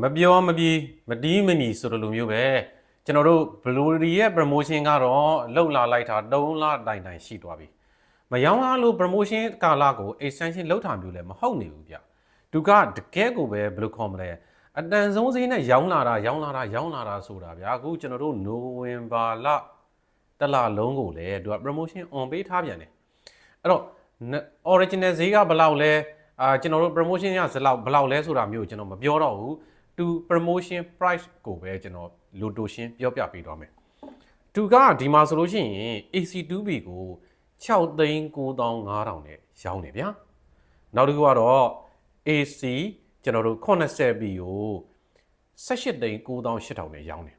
မပြောမပြီးမတီးမမီဆိုလိုမျိုးပဲကျွန်တော်တို့ Blue ရဲ့ promotion ကတော့လောက်လာလိုက်တာ3လတိုင်တိုင်ရှိသွားပြီမယောင်းလားလို့ promotion ကာလကို extension လောက်တာမျိုးလည်းမဟုတ်နေဘူးဗျသူကတကယ်ကိုပဲဘယ်လိုခေါ်မလဲအတန်ဆုံးစည်းနဲ့ရောင်းလာတာရောင်းလာတာရောင်းလာတာဆိုတာဗျာအခုကျွန်တော်တို့နိုဝင်ဘာလတစ်လလုံးကိုလည်းသူက promotion on ပေးထားပြန်တယ်အဲ့တော့ original ဈေးကဘယ်လောက်လဲအာကျွန်တော်တို့ promotion ရဇလောက်ဘယ်လောက်လဲဆိုတာမျိုးကိုကျွန်တော်မပြောတော့ဘူး သူ promotion price ကိုပဲကျွန်တော်လိုတိုရှင်းပြောပြပေးသွားမယ်သူကဒီမှာဆိုလို့ရှိရင် AC2B ကို6သိန်း9500နဲ့ရောင်းတယ်ဗျာနောက်တစ်ခုကတော့ AC ကျွန်တော်တို့ 80B ကို18သိန်း9800နဲ့ရောင်းတယ်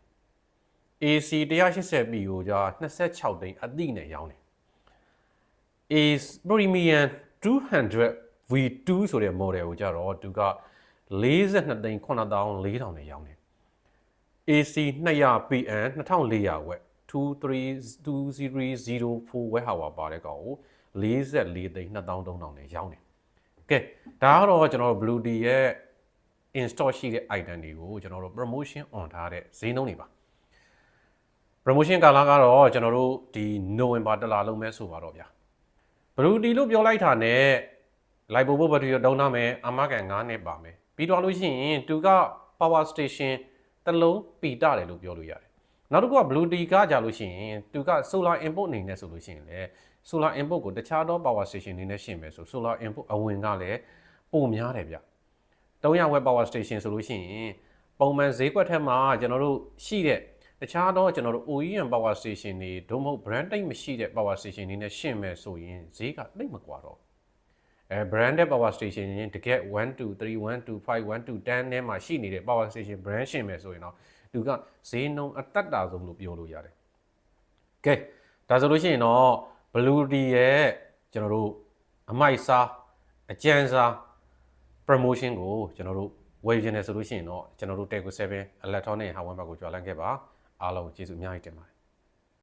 AC 180B ကိုじゃ26သိန်းအတိနဲ့ရောင်းတယ် is premium 200 V2 ဆိုတဲ့ model ကိုကြတော့သူက 42သိန်း9400နဲ့ရောင်းတယ် AC 200 PN 2400ဝက်23204ဝက်ဟာဝါပါတဲ့ကောင်ကို44သိန်း2300နဲ့ရောင်းတယ်ကဲဒါကတော့ကျွန်တော်တို့ Blue Tea ရဲ့ install ရှိတဲ့ item တွေကိုကျွန်တော်တို့ promotion on ထားတဲ့ဈေးနှုန်းတွေပါ promotion ကာလကတော့ကျွန်တော်တို့ဒီ November တလလုံးပဲဆိုပါတော့ဗျာဘရူတီလို့ပြောလိုက်တာနဲ့လိုက်ပို့ဖို့ဘတ်ထရီတော့တုံးထားမယ်အာမကန်9နှစ်ပါမယ် ပြီးတော့လို့ရှိရင်သူက power station တစ်လုံးပီတတယ်လို့ပြောလို့ရတယ်နောက်တစ်ခုက blue tea ကကြလို့ရှိရင်သူက solar input အနေနဲ့ဆိုလို့ရှိရင်လေ solar input ကိုတခြားသော power station တွေနဲ့ရှင်းမယ်ဆို solar input အဝင်ကလည်းပိုများတယ်ဗျ300 watt power station ဆိုလို့ရှိရင်ပုံမှန်ဈေးကွက်ထက်မှာကျွန်တော်တို့ရှိတဲ့တခြားသောကျွန်တော်တို့ OEM power station တွေဒို့မဟုတ် brand တိတ်မရှိတဲ့ power station တွေနဲ့ရှင်းမယ်ဆိုရင်ဈေးကတိတ်မကွာတော့ အဲ branded power station ရင်တကယ်1 2 3 1 2 5 1 2 10နဲ့မှာရှိနေတဲ့ power station brand ရှင်းမယ်ဆိုရင်တော့သူကဈေးနှုန်းအတက်တာဆုံးလို့ပြောလို့ရတယ်ကဲဒါဆိုလို့ရှိရင်တော့ blue tea ရဲ့ကျွန်တော်တို့အမိုက်စားအကြံစား promotion ကိုကျွန်တော်တို့ဝယ်ခြင်းတယ်ဆိုလို့ရှိရင်တော့ကျွန်တော်တို့ Teco 7 electronic hardware ဘက်ကိုကြွားလန့်ခဲ့ပါအားလုံးကျေးဇူးအများကြီးတင်ပါတယ်